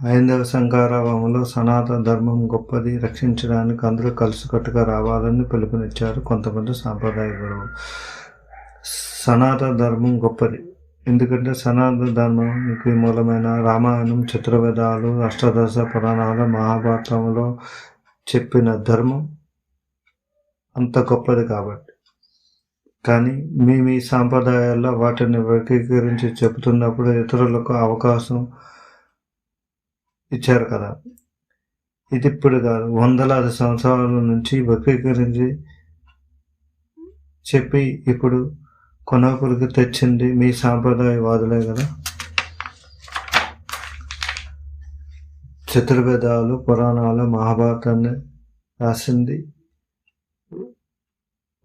హైందవ సంఘారావంలో సనాతన ధర్మం గొప్పది. రక్షించడానికి అందరూ కలిసికట్టుగా రావాలని పిలుపునిచ్చారు కొంతమంది సాంప్రదాయ గురువు సనాతన ధర్మం గొప్పది. ఎందుకంటే సనాతన ధర్మానికి మూలమైన రామాయణం చిత్రవేదాలు అష్టాదశ పురాణాలు మహాభారతంలో చెప్పిన ధర్మం అంత గొప్పది కాబట్టి. కానీ మీ మీ సాంప్రదాయాల్లో వాటిని వర్గీకరించి చెబుతున్నప్పుడు ఇతరులకు అవకాశం ఇచ్చారు కదా. ఇది ఇప్పుడు కాదు. వందలాది సంవత్సరాల నుంచి వక్రీకరించి చెప్పి ఇప్పుడు కొనకులకు తెచ్చింది మీ సాంప్రదాయవాదులే కదా. చతుర్వేదాలు పురాణాలు మహాభారతాన్ని రాసింది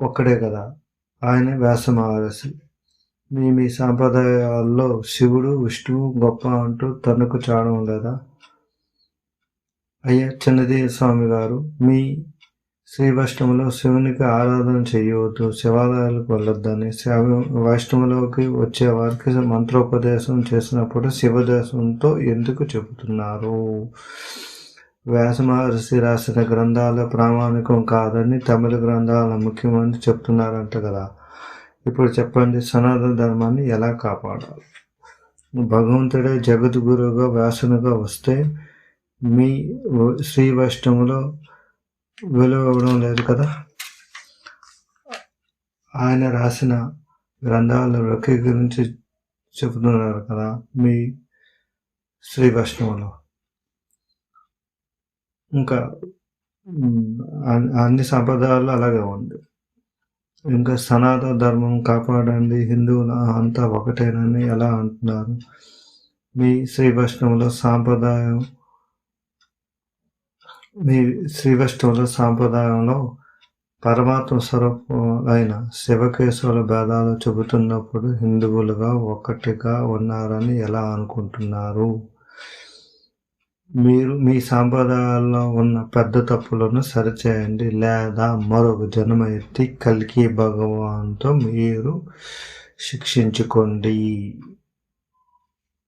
ఒక్కడే కదా. ఆయన వ్యాస మహర్షి. మీ మీ సాంప్రదాయాల్లో శివుడు విష్ణువు గొప్ప అంటూ తనకు చాడం లేదా? అయ్యా చిన్నదేవ స్వామి గారు మీ శ్రీ వైష్ణవులో శివునికి ఆరాధన చేయవద్దు శివాలయాలకు వెళ్ళొద్దని. శివ వైష్ణవులోకి వచ్చే వారికి మంత్రోపదేశం చేసినప్పుడు శివదేశంతో ఎందుకు చెబుతున్నారు? వ్యాస మహర్షి రాసిన గ్రంథాల ప్రామాణికం కాదని తమిళ గ్రంథాల ముఖ్యమని చెప్తున్నారంట కదా. ఇప్పుడు చెప్పండి సనాతన ధర్మాన్ని ఎలా కాపాడాలి? భగవంతుడే జగద్గురుగా వ్యాసునిగా వస్తే మీ శ్రీ వైష్ణవులో విలువ ఇవ్వడం లేదు కదా? ఆయన రాసిన గ్రంథాల గురించి చెబుతున్నారు కదా మీ శ్రీ వైష్ణవులో. ఇంకా అన్ని సంప్రదాయాలు అలాగే ఉంది. ఇంకా సనాతన ధర్మం కాపాడండి హిందువులు అంతా ఒకటేనని ఎలా అంటున్నారు? మీ శ్రీ వైష్ణవుల సాంప్రదాయం మీ శ్రీ వైష్ణవుల సాంప్రదాయంలో పరమాత్మ స్వరూపమైన శివకేశవుల భేదాలు చెబుతున్నప్పుడు హిందువులుగా ఒక్కటిగా ఉన్నారని ఎలా అనుకుంటున్నారు? మీరు మీ సాంప్రదాయాల్లో ఉన్న పెద్ద తప్పులను సరిచేయండి లేదా మరొక జన్మ ఎత్తి కల్కి భగవాన్తో మీరు శిక్షించుకోండి.